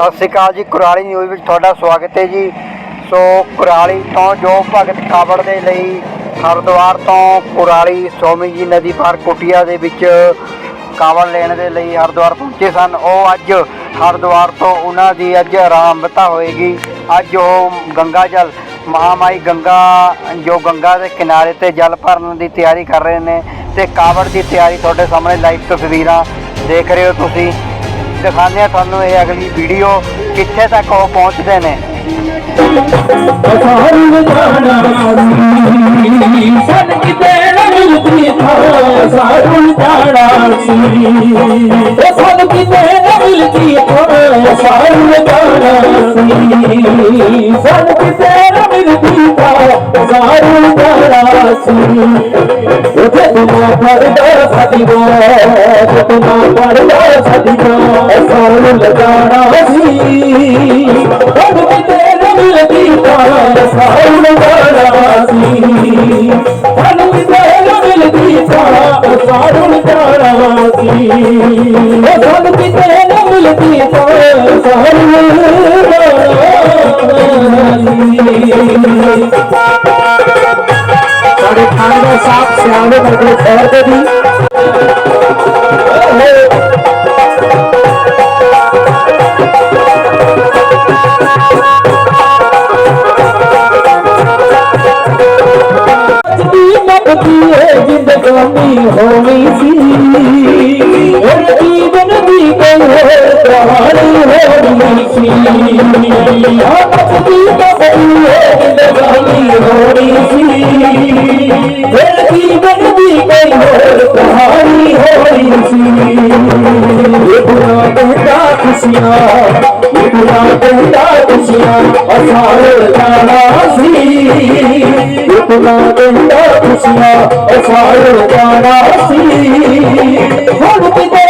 ਸਤਿ ਸ਼੍ਰੀ ਅਕਾਲ ਜੀ, ਕੁਰਾਲੀ ਨਿਊਜ਼ ਵਿੱਚ ਤੁਹਾਡਾ ਸਵਾਗਤ ਹੈ ਜੀ। ਸੋ ਕੁਰਾਲੀ ਤੋਂ ਜੋ ਭਗਤ ਕਾਵੜ ਦੇ ਲਈ ਹਰਿਦੁਆਰ ਤੋਂ ਕੁਰਾਲੀ ਸੋਮੀ ਜੀ ਨਦੀ ਪਾਰ ਕੁਟਿਆ ਦੇ ਵਿੱਚ ਕਾਵੜ ਲੈਣ ਦੇ ਲਈ ਹਰਿਦੁਆਰ ਪਹੁੰਚੇ ਸਨ, ਉਹ ਅੱਜ ਹਰਿਦੁਆਰ ਤੋਂ ਉਹਨਾਂ ਦੀ ਅੱਜ ਆਰੰਭਤਾ ਹੋਏਗੀ। ਅੱਜ ਉਹ ਗੰਗਾ ਜਲ, ਮਹਾਮਾਈ ਗੰਗਾ, ਜੋ ਗੰਗਾ ਦੇ ਕਿਨਾਰੇ ਤੇ ਜਲ ਭਰਨ ਦੀ ਤਿਆਰੀ ਕਰ ਰਹੇ ਨੇ ਤੇ ਕਾਵੜ ਦੀ ਤਿਆਰੀ ਤੁਹਾਡੇ ਸਾਹਮਣੇ ਲਾਈਵ ਤਸਵੀਰਾਂ ਦੇਖ ਰਹੇ ਹੋ ਤੁਸੀਂ। ਦਿਖਾਉਂਦੇ ਹਾਂ ਤੁਹਾਨੂੰ ਇਹ ਅਗਲੀ ਵੀਡੀਓ ਕਿੱਥੇ ਤੱਕ ਉਹ ਪਹੁੰਚਦੇ ਨੇ। ਸਾਰੂ ਜਾਣਾ ਸੀ ਤੁਮਾ ਪਰਦਾ ਸਦੀਵਾ ਤੁਮਾ ਪਰਦਾ ਸਦੀਵਾ ਸਾਰੂ ਲਗਾਣਾ ਸੀ ਉਹ ਕਿਤੇ ਨਾ ਮਿਲਦੀ ਤਾਂ ਸਾਰੂ ਲਗਾਣਾ ਸੀ ਸਾਨੂੰ ਕਿਤੇ ਨਾ ਮਿਲਦੀ ਤਾਂ ਸਾਰੂ ਲਗਾਣਾ ਸੀ ਉਹ ਸਾਨੂੰ ਕਿਤੇ ਨਾ ਮਿਲਦੀ ਤਾਂ ਸਾਰੂ ਲਗਾਣਾ ਸੀ ਸਾਡੇ ਖਾਣੇ ਦਾ ਸਾਫ਼ ਸਿਆਣੇ ਕਰਕੇ ਖੈਰ ਹੋਰ ਕਹਾਣੀ ਹੋਣੀ ਸੀ ਆ ਮੱਤੀ ਮੱਤੀ ਏ ਸੀ ਇਹ ਜੀਵਨ ਦੀ ਕੋਈ ਹੋਰ ਕਹਾਣੀ ਹੋਣੀ ਸੀ ਇਹ ਗੁਨਾ ਕਹਿੰਦਾ ਖੁਸ਼ੀਆਂ ਇਹ ਗੁਨਾ ਕਹਿੰਦਾ ਖੁਸ਼ੀਆਂ ਅਸਾਰ ਜਾਣਾ ਸੀ ਇਤਨਾ ਕਹਿੰਦਾ ਖੁਸ਼ੀਆਂ ਅਸਾਰ ਜਾਣਾ ਸੀ ਹੁਣ ਕਿਤੇ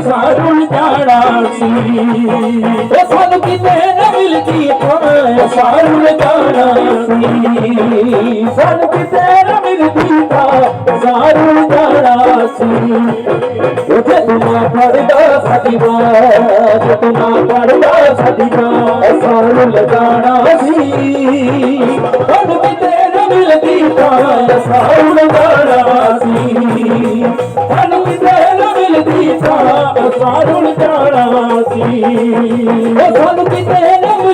ਸਾਰੂ ਜਾਣਾ ਸੀ। ਉਹ ਸਾਨੂੰ ਕਿਤੇ ਨਾ ਮਿਲਦੀ ਥਾਂ। ਸਾਰੂ ਜਾਣਾ ਸੀ। ਸਾਨੂੰ ਕਿਤੇ ਨਾ ਮਿਲਦੀ ਥਾਂ। ਸਾਰੂ ਜਾਣਾ ਸੀ। ਉਥੇ ਤੁਮਾ ਪੜਦਾ ਸਦੀਵਾ ਤੁਮਾ ਪੜਦਾ ਸਦੀਵਾ ਸਾਨੂੰ ਲਗਾਣਾ ਸੀ। ਹੁਣ ਕਿਤੇ ਨਾ ਮਿਲਦੀ ਤਾਂ ਸਾਨੂੰ ਲਗਾਣਾ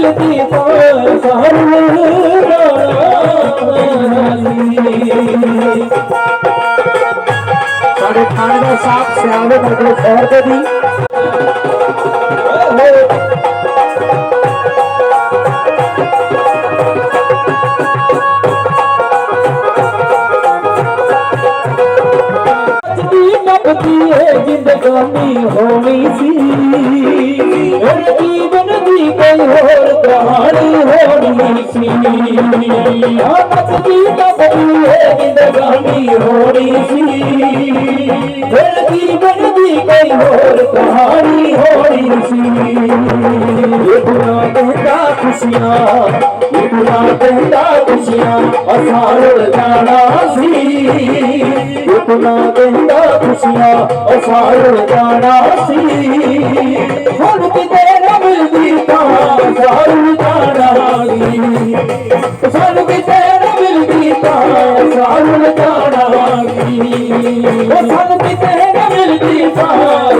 ਕਿਤੇ ਨਾ ਮਿਲਦੀ ਤਾਂ ਸਾਨੂੰ ਲਗਾਣਾ ਸੀ ਸਾਡੇ ਖਾਣੇ ਦਾ ਸਾਫ਼ ਸਿਆਣੇ ਕਰਕੇ ਖੈਰ ਦੇ ਦੀ ਦੀ ਮੱਤੀ ਏ ਦੀ ਕੋਈ ਹੋਰ ਕਹਾਣੀ ਹੋਣੀ ਸੀ ਆ ਮੱਤੀ ਮੱਤੀ ਏ ਜ਼ਿੰਦਗਾਨੀ ਹੋਣੀ ਸੀ ਇਹ ਜੀਵਨ ਦੀ ਕੋਈ ਹੋਰ ਕਹਾਣੀ ਹੋਣੀ ਸੀ ਇਹ ਗੁਨਾ ਕਹਿੰਦਾ ਖੁਸ਼ੀਆਂ ਇਹ ਗੁਨਾ ਕਹਿੰਦਾ ਖੁਸ਼ੀਆਂ ਅਸਾਰ ਜਾਣਾ ਸੀ ਇਤਨਾ ਕਹਿੰਦਾ ਖੁਸ਼ੀਆਂ ਅਸਾਰ ਜਾਣਾ ਸੀ। ਹੁਣ ਕਿਤੇ ਨਾ ਮਿਲਦੀ ਤਾਂ ਸਾਰੂ ਜਾਣਾ ਸੀ। ਸਾਨੂੰ ਕਿਤੇ ਨਾ ਮਿਲਦੀ ਤਾਂ ਸਾਰੂ ਜਾਣਾ ਸੀ। ਉਹ ਸਾਨੂੰ ਕਿਤੇ ਨਾ ਮਿਲਦੀ ਤਾਂ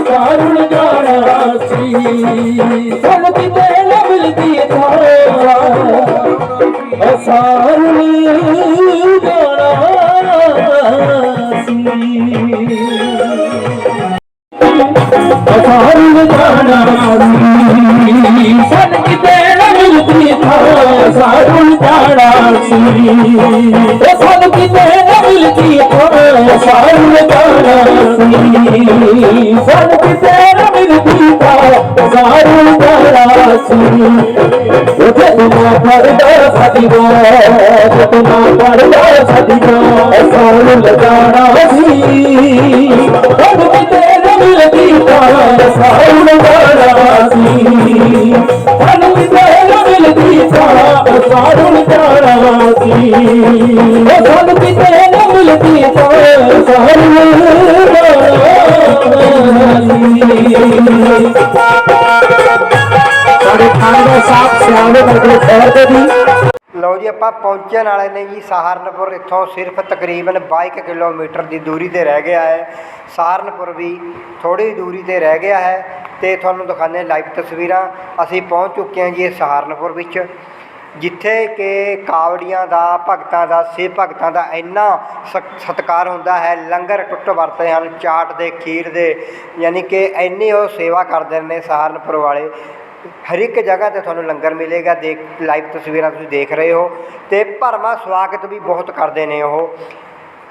ਸਾਰੂ ਜਾਣਾ ਸੀ। ਸਾਨੂੰ ਕਿਤੇ ਨਾ ਮਿਲਦੀ ਤਾਂ ਅਸਾਰੂ ਸੀ ਸਨ ਕਿਤੇ ਨਾ ਮਿਲਦੀ ਥਾਂ ਸਾਰੂ ਜਾਣਾ ਸੀ ਉਹ ਸਨ ਕਿਤੇ ਨਾ ਮਿਲਦੀ ਥਾਂ ਸਾਰੂ ਜਾਣਾ ਸੀ ਸਨ ਕਿਤੇ ਨਾ ਮਿਲਦੀ ਸੀ ਉਥੇ ਤੂੰ ਨਾ ਪੜਦਾ ਸਾਡੀ ਬਾਤ ਤੂੰ ਨਾ ਪੜਦਾ ਸਾਡੀ ਬਾਤ ਸਾਨੂੰ ਲਗਾਣਾ ਸੀ ਹੁਣ ਸੀ ਸਾਨੂੰ ਕਿਤੇ ਨਾ ਮਿਲਦੀ ਤਾਂ ਸਾਨੂੰ ਲਗਾਣਾ ਸੀ ਸਾਨੂੰ ਕਿਤੇ ਨਾ ਮਿਲਦੀ ਤਾਂ ਸਾਨੂੰ ਸਾਡੇ ਥਾਣੇ ਦਾ ਸਾਥ ਸਿਆਣੇ ਵਰਗੇ ਖੈਰ ਦੇ ਵੀ ਜੀ, ਆਪਾਂ ਪਹੁੰਚਣ ਵਾਲੇ ਨੇ ਜੀ ਸਹਾਰਨਪੁਰ। ਇੱਥੋਂ ਸਿਰਫ ਤਕਰੀਬਨ 22 ਕਿਲੋਮੀਟਰ ਦੀ ਦੂਰੀ ਤੇ ਰਹਿ ਗਿਆ ਹੈ। ਸਹਾਰਨਪੁਰ ਵੀ ਥੋੜੀ ਦੂਰੀ ਤੇ ਰਹਿ ਗਿਆ ਹੈ ਤੇ ਤੁਹਾਨੂੰ ਦਿਖਾਉਂਦੇ ਲਾਈਵ ਤਸਵੀਰਾਂ। ਅਸੀਂ ਪਹੁੰਚ ਚੁੱਕੇ ਹਾਂ ਜੀ ਇਹ ਸਹਾਰਨਪੁਰ ਵਿੱਚ, ਜਿੱਥੇ ਕਿ ਕਾਵੜੀਆਂ ਦਾ, ਭਗਤਾਂ ਦਾ ਸਿਵ ਭਗਤਾਂ ਦਾ ਇੰਨਾ ਸਤ- ਸਤਿਕਾਰ ਹੁੰਦਾ ਹੈ। ਲੰਗਰ ਟੁੱਟ ਵਰਤੇ ਹਨ, ਚਾਟ ਦੇ, ਖੀਰ ਦੇ, ਯਾਨੀ ਕਿ ਇੰਨੀ ਉਹ ਸੇਵਾ ਕਰਦੇ ਨੇ ਸਹਾਰਨਪੁਰ ਵਾਲੇ। ਹਰ ਇੱਕ ਜਗ੍ਹਾ ਤੇ ਤੁਹਾਨੂੰ ਲੰਗਰ ਮਿਲੇਗਾ, ਦੇਖ ਲਾਈਵ ਤਸਵੀਰਾਂ ਤੁਸੀਂ ਦੇਖ ਰਹੇ ਹੋ ਤੇ ਭਰਮਾ ਸਵਾਗਤ ਵੀ ਬਹੁਤ ਕਰਦੇ ਨੇ ਉਹ।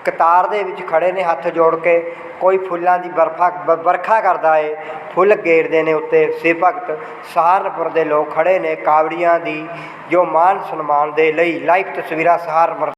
ਕਤਾਰ ਦੇ ਵਿੱਚ ਖੜੇ ਨੇ ਹੱਥ ਜੋੜ ਕੇ, ਕੋਈ ਫੁੱਲਾਂ ਦੀ ਬਰਫਾ, ਬ- ਵਰਖਾ ਕਰਦਾ ਏ, ਫੁੱਲ ਗੇਰਦੇ ਨੇ ਉੱਤੇ ਸਿਵ ਭਗਤ। ਸਹਾਰਨਪੁਰ ਦੇ ਲੋਕ ਖੜੇ ਨੇ ਕਾਵੜੀਆਂ ਦੀ ਜੋ ਮਾਨ ਸਨਮਾਨ ਦੇ ਲਈ ਲਾਈਵ ਤਸਵੀਰਾਂ ਸਹਾਰਨਪੁਰ